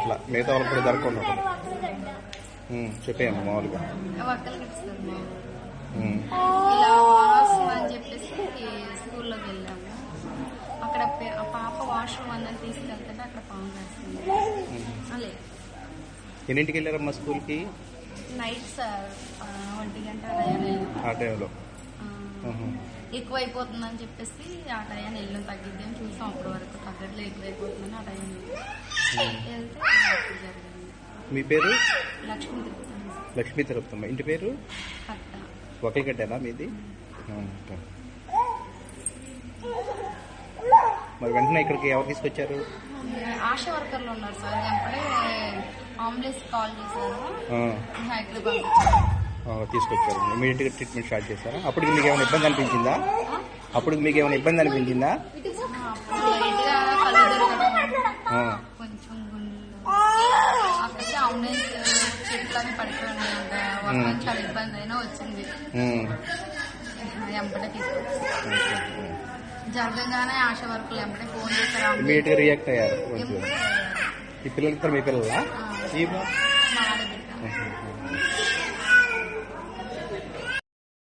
అట్లా మిగతా వాళ్ళకి కూడా. ఉమ్, చెప్పేయమ్మా మామూలుగా. స్కూల్లోకి వెళ్ళాము. అక్కడ పాప వాష్రూమ్ అన్నది తీసుకెళ్తుంటే అక్కడ పాము కాస్తుంది ఎన్నింటికి వెళ్ళారమ్మా స్కూల్కి? నైట్ సార్ ఒంటి గంట అలా ఆ టైంలో. ఆ, ఎక్కువ అయిపోతుందని చెప్పేసి ఆ టైం వెళ్ళడం తగ్గిద్ది అని చూసాం. అప్పటి వరకు తగ్గట్లేదు ఎక్కువ అయిపోతుందని ఆ టైం వెళ్తే మీ పేరు? లక్ష్మీ తిరుపతమ్మ. ఇంటి పేరు? ఒకరికట్టేనా మీది. మరి వెంటనే ఇక్కడికి ఎవరు తీసుకొచ్చారు? ఆశా వర్కర్లు ఉన్నారు సార్. కాల్ చేశారు. తీసుకొచ్చారు. ఇమీడియట్గా ట్రీట్మెంట్ స్టార్ట్ చేశారా? అప్పుడు మీకు ఏమైనా ఇబ్బంది అనిపించిందా? అప్పుడు మీకు ఏమైనా ఇబ్బంది అనిపించిందా? వర్షం చాలా ఇబ్బంది అయినా వచ్చింది. ఉమ్, ఎంబడే తీసుకొచ్చి ఓకే. జరగంగానే ఆశ వర్కులు ఎంబడే ఫోన్గా రియాక్ట్ అయ్యారు ఈ మీ పిల్లలా? బా- మా ఆడబిడ్డ.